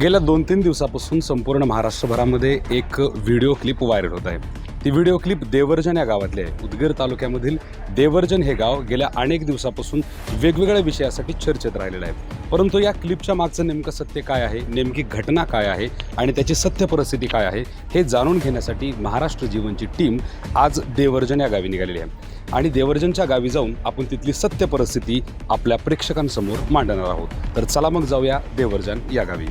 गेल्या दोन तीन दिवसापासून संपूर्ण महाराष्ट्रभरामध्ये एक व्हिडिओ क्लिप व्हायरल होत आहे. ती व्हिडिओ क्लिप देवर्जन या गावातली आहे. उदगीर तालुक्यामधील देवर्जन हे गाव गेल्या अनेक दिवसापासून वेगवेगळ्या विषयासाठी चर्चेत राहिलेलं आहे. परंतु या क्लिपच्या मागचं नेमकं सत्य काय आहे? नेमकी घटना काय आहे? आणि त्याची सत्य परिस्थिती काय आहे? हे जाणून घेण्यासाठी महाराष्ट्र जीवनची टीम आज देवर्जन या गावी निघालेली आहे. आणि देवर्जनच्या गावी जाऊन आपण तिथली सत्य परिस्थिती आपल्या प्रेक्षकांसमोर मांडणार आहोत तर चला मग जाऊया देवर्जन या गावी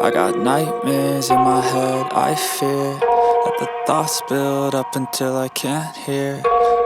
I got nightmares in my head, I fear that the thoughts build up until I can't hear.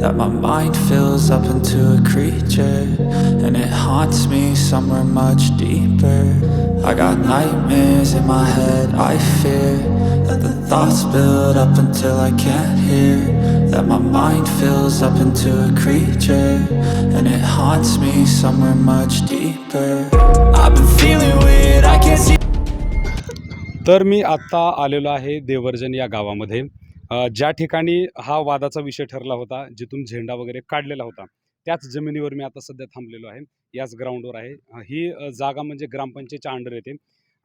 That my mind fills up into a creature, and it haunts me somewhere much deeper. I got nightmares in my head, I fear that the thoughts build up until I can't hear. That my mind fills up into a creature, and it haunts me somewhere much deeper. I've been feeling weird, I can't see. तर मी आत्ता आलेलो आहे देवर्जन या गावामध्ये अ, ज्या ठिकाणी हा वादाचा विषय ठरला होता जिथून झेंडा वगैरे काढलेला होता त्याच जमिनीवर मी आता सध्या थांबलेलो आहे. याच ग्राउंडवर आहे. ही जागा म्हणजे ग्रामपंचायतच्या अंडर येते.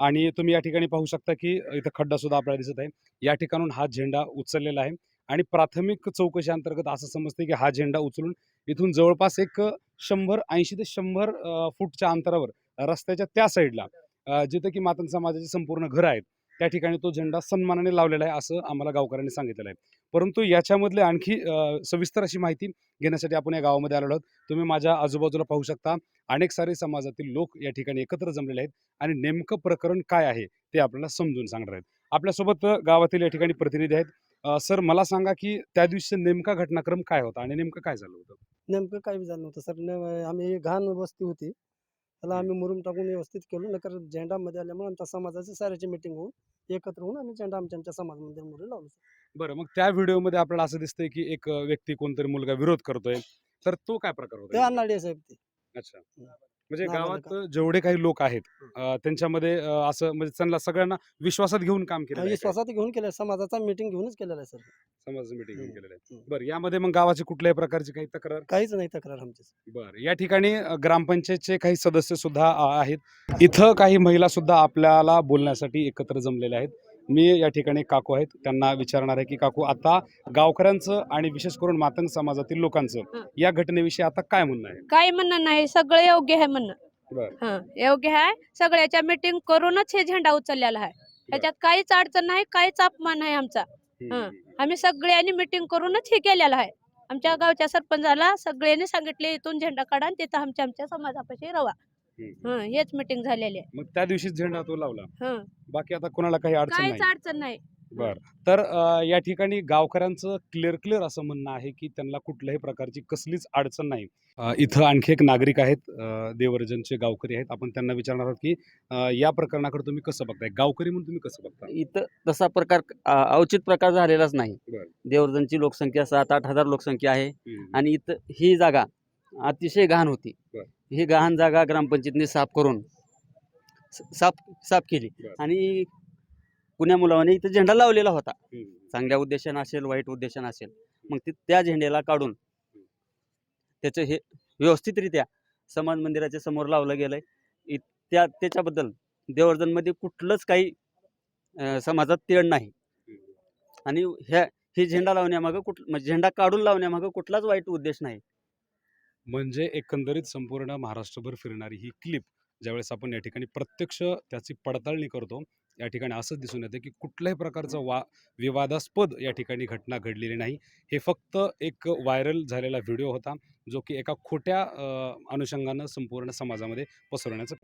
आणि तुम्ही या ठिकाणी पाहू शकता की इथं खड्डा सुद्धा आपल्याला दिसत आहे. या ठिकाणून हा झेंडा उचललेला आहे. आणि प्राथमिक चौकशी अंतर्गत असं समजते की हा झेंडा उचलून इथून जवळपास एक शंभर ऐंशी ते शंभर फूटच्या अंतरावर रस्त्याच्या त्या साईडला जिथं की मातंग समाजाचे संपूर्ण घर आहेत त्या ठिकाणी तो झेंडा सन्मानाने लावलेला आहे असं आम्हाला गावकऱ्यांनी सांगितलेलं आहे. परंतु याच्यामधले आणखी सविस्तर अशी माहिती घेण्यासाठी आपण या गावामध्ये आलेलो आहोत. तुम्ही माझ्या आजूबाजूला पाहू शकता अनेक सारे समाजातील लोक या ठिकाणी एकत्र जमलेले आहेत आणि नेमकं प्रकरण काय आहे ते आपल्याला समजून सांगणार आहेत. आपल्यासोबत गावातील या ठिकाणी प्रतिनिधी आहेत. सर मला सांगा की त्या दिवशी नेमका घटनाक्रम काय होता आणि नेमकं काय झालं होतं? नेमकं काय झालं होतं सर. आम्ही घाण वस्ती होती. त्याला आम्ही मुरुम टाकून व्यवस्थित केलो नकर झेंडामध्ये आल्यामुळे आमच्या समाजाची साऱ्याची मिटिंग होऊन एकत्र होऊन आम्ही झेंडा आमच्या आमच्या समाज मंदिरमध्ये लावलो. बरं मग त्या व्हिडिओमध्ये आपल्याला असं दिसतंय की एक व्यक्ती कोणतरी मुलगा विरोध करतोय. तर तो काय प्रकार ते होता अन्नाडे साहेब ते. अच्छा. म्हणजे गावात जेवढे काही लोक आहेत अ, त्यांच्यामध्ये अ, असं म्हणजे त्यांना सगळ्यांना विश्वासात घेऊन काम केलं स्वतः घेऊन केलं समाजाचा मिटिंग घेऊनच केलेला आहे सर. समाज मिटिंग घेऊन हम्म, केलेलं आहे. हम्म. बरं यामध्ये मग गावाची कुठल्याही प्रकारची काही तक्रार? काहीच नाही तक्रार आमची बरं या ठिकाणी अ, ग्रामपंचायतचे काही सदस्य सुद्धा अ, आहेत. इथं काही महिला सुद्धा आपल्याला बोलण्यासाठी एकत्र जमलेल्या आहेत. मी या ठिकाणी काकू आहेत. त्यांना विचारणार आहे की काकू आता गावकऱ्यांचं आणि विशेष करून मातंग समाजातील लोकांचं. या घटनेविषयी आता काय म्हणणं आहे? काही म्हणणं नाही. सगळं योग्य आहे म्हणणं. हा. योग्य आहे. सगळ्याच्या मीटिंग करूनच हे झेंडा उचललेला आहे. त्याच्यात काहीच अडचण नाही काहीच अपमान नाही आमचा. आम्ही सगळ्यांनी मीटिंग करूनच हे केलेलं आहे. आमच्या गावच्या सरपंचाला सगळ्यांनी सांगितले इथून झेंडा काढा तिथं आमच्या आमच्या समाजापाशी रवा. हं हेच मीटिंग झालेली आहे. मग त्या दिवशीच झेंडा तो लावला. हं. बाकी आता कोणाला काही अडचण काहीच नाही. अडचण नाही. बर. तर अ, या ठिकाणी गावकऱ्यांचं क्लिअर क्लिअर असं म्हणणं आहे की त्यांना कुठल्याही प्रकारची कसलीच अडचण नाही. अ, इथं आणखी एक नागरिक आहेत अ, देवर्जनचे गावकरी आहेत. आपण त्यांना विचारणार आहोत की अ, या प्रकरणाकडे तुम्ही कसं बघताय? गावकरी म्हणून तुम्ही कसं बघता? इथं तसा प्रकार अ, अवचित प्रकार झालेलाच नाही. बरं. देवर्जनची लोकसंख्या सात आठ हजार लोकसंख्या आहे. आणि इथं ही जागा अतिशय घाण होती. बरं. ही घाण जागा ग्रामपंचायतीने साफ करून साफ साफ केली. आणि कुण्या मुलावाने इथं झेंडा लावलेला होता. चांगल्या उद्देशानं असेल वाईट उद्देशानं असेल मग ते त्या झेंड्याला काढून त्याचं हे व्यवस्थितरित्या समाज मंदिराच्या समोर लावलं गेलंय. त्या त्याच्याबद्दल देवर्जनमध्ये कुठलंच काही समाजात तेढ नाही. आणि ह्या ही झेंडा लावण्यामागं कुठ म्हणजे झेंडा काढून लावण्यामागं कुठलाच वाईट उद्देश नाही. म्हणजे एकंदरीत संपूर्ण महाराष्ट्रभर फिरणारी ही क्लिप ज्यावेळेस आपण या ठिकाणी प्रत्यक्ष त्याची पडताळणी करतो या ठिकाणी असंच दिसून येतं की कुठल्याही प्रकारचं वा विवादास्पद या ठिकाणी घटना घडलेली नाही. हे फक्त एक व्हायरल झालेला व्हिडिओ होता जो की एका खोट्या अनुषंगानं संपूर्ण समाजामध्ये पसरवण्याचं.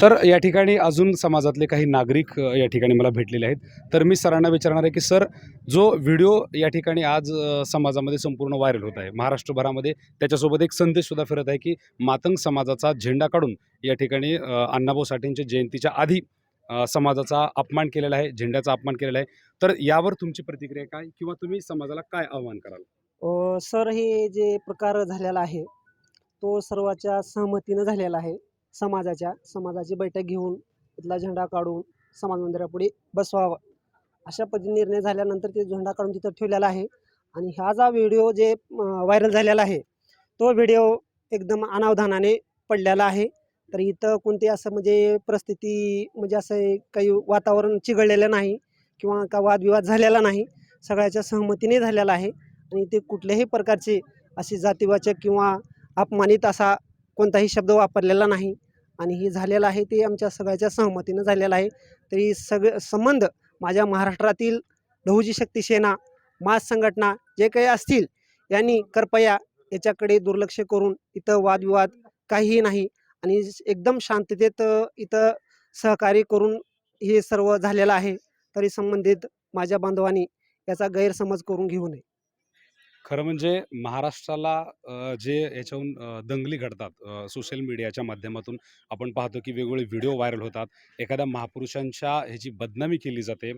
तर या ठिकाणी अजून समाजातले काही नागरिक या ठिकाणी मला भेटलेले आहेत. तर मी सरांना विचारणार आहे की सर जो व्हिडिओ या ठिकाणी आज समाजामध्ये संपूर्ण व्हायरल होत आहे महाराष्ट्रभरामध्ये त्याच्यासोबत एक संदेशसुद्धा फिरत आहे की मातंग समाजाचा झेंडा काढून या ठिकाणी अण्णाभाऊ साठेंच्या जयंतीच्या आधी समाजाचा अपमान केलेला आहे झेंड्याचा अपमान केलेला आहे. तर यावर तुमची प्रतिक्रिया काय किंवा तुम्ही समाजाला काय आव्हान कराल? अ, सर हे जे प्रकार झालेला आहे तो सर्वाच्या सहमतीनं झालेला आहे. समाजाच्या समाजाची बैठक घेऊन तिथला झेंडा काढून समाज मंदिरापुढे बसवावा. अशा पद्धतीने निर्णय झाल्यानंतर ते झेंडा काढून तिथं ठेवलेला आहे. आणि हा जा व्हिडिओ जे व्हायरल झालेला आहे तो व्हिडिओ एकदम अनावधानाने पडलेला आहे. तर इथं कोणती असं म्हणजे परिस्थिती म्हणजे असं काही वातावरण चिघळलेलं नाही किंवा का वादविवाद झालेला नाही. सगळ्याच्या सहमतीने झालेला आहे आणि ते कुठल्याही प्रकारचे असे जातीवाचक किंवा अपमानित असा कोणताही शब्द वापरलेला नाही आणि हे झालेलं आहे ते आमच्या सगळ्याच्या सहमतीनं झालेलं आहे. तरी सगळे संबंध माझ्या महाराष्ट्रातील लहुजी शक्ती सेना मास संघटना जे काही असतील यांनी कृपया याच्याकडे दुर्लक्ष करून इथं वादविवाद काहीही नाही. आणि एकदम शांततेत इथं सहकार्य करून हे सर्व झालेलं आहे तरी संबंधित माझ्या बांधवांनी याचा गैरसमज करून घेऊ नये. खरं म्हणजे महाराष्ट्राला जे याच्याहून दंगली घडतात सोशल मीडियाच्या माध्यमातून आपण पाहतो की वेगवेगळे व्हिडिओ व्हायरल होतात. एखाद्या महापुरुषांच्या ह्याची बदनामी केली जाते.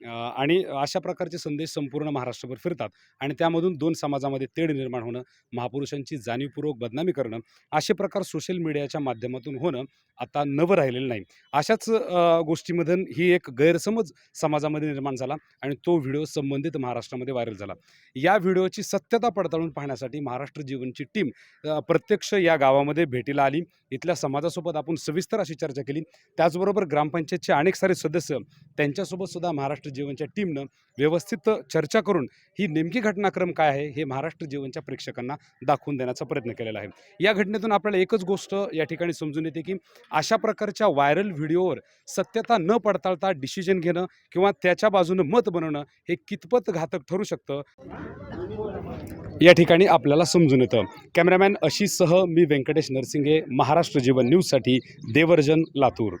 आणि अशा प्रकारचे संदेश संपूर्ण महाराष्ट्रभर फिरतात आणि त्यामधून दोन समाजामध्ये तेढ निर्माण होणं महापुरुषांची जाणीवपूर्वक बदनामी करणं असे प्रकार सोशल मीडियाच्या माध्यमातून होणं आता नवं राहिलेलं नाही. अशाच गोष्टीमधून ही एक गैरसमज समाजामध्ये निर्माण झाला आणि तो व्हिडिओ संबंधित महाराष्ट्रामध्ये व्हायरल झाला. या व्हिडिओची सत्यता पडताळून पाहण्यासाठी महाराष्ट्र जीवनची टीम प्रत्यक्ष या गावामध्ये भेटीला आली. इथल्या समाजासोबत आपण सविस्तर अशी चर्चा केली. त्याचबरोबर ग्रामपंचायतचे अनेक सारे सदस्य त्यांच्यासोबत सुद्धा महाराष्ट्र जीवनच्या टीमनं व्यवस्थित चर्चा करून ही नेमकी घटनाक्रम काय आहे हे महाराष्ट्र जीवनच्या प्रेक्षकांना दाखवून देण्याचा प्रयत्न केलेला आहे. या घटनेतून आपल्याला एकच गोष्ट या ठिकाणी समजून येते की अशा प्रकारच्या व्हायरल व्हिडिओवर सत्यता न पडताळता डिसिजन घेणं किंवा त्याच्या बाजूनं मत बनवणं हे कितपत घातक ठरू शकतं? या ठिकाणी आपल्याला समजून येतं. कॅमेरामॅन अशी सह मी व्यंकटेश नरसिंगे महाराष्ट्र जीवन न्यूजसाठी देवर्जन लातूर.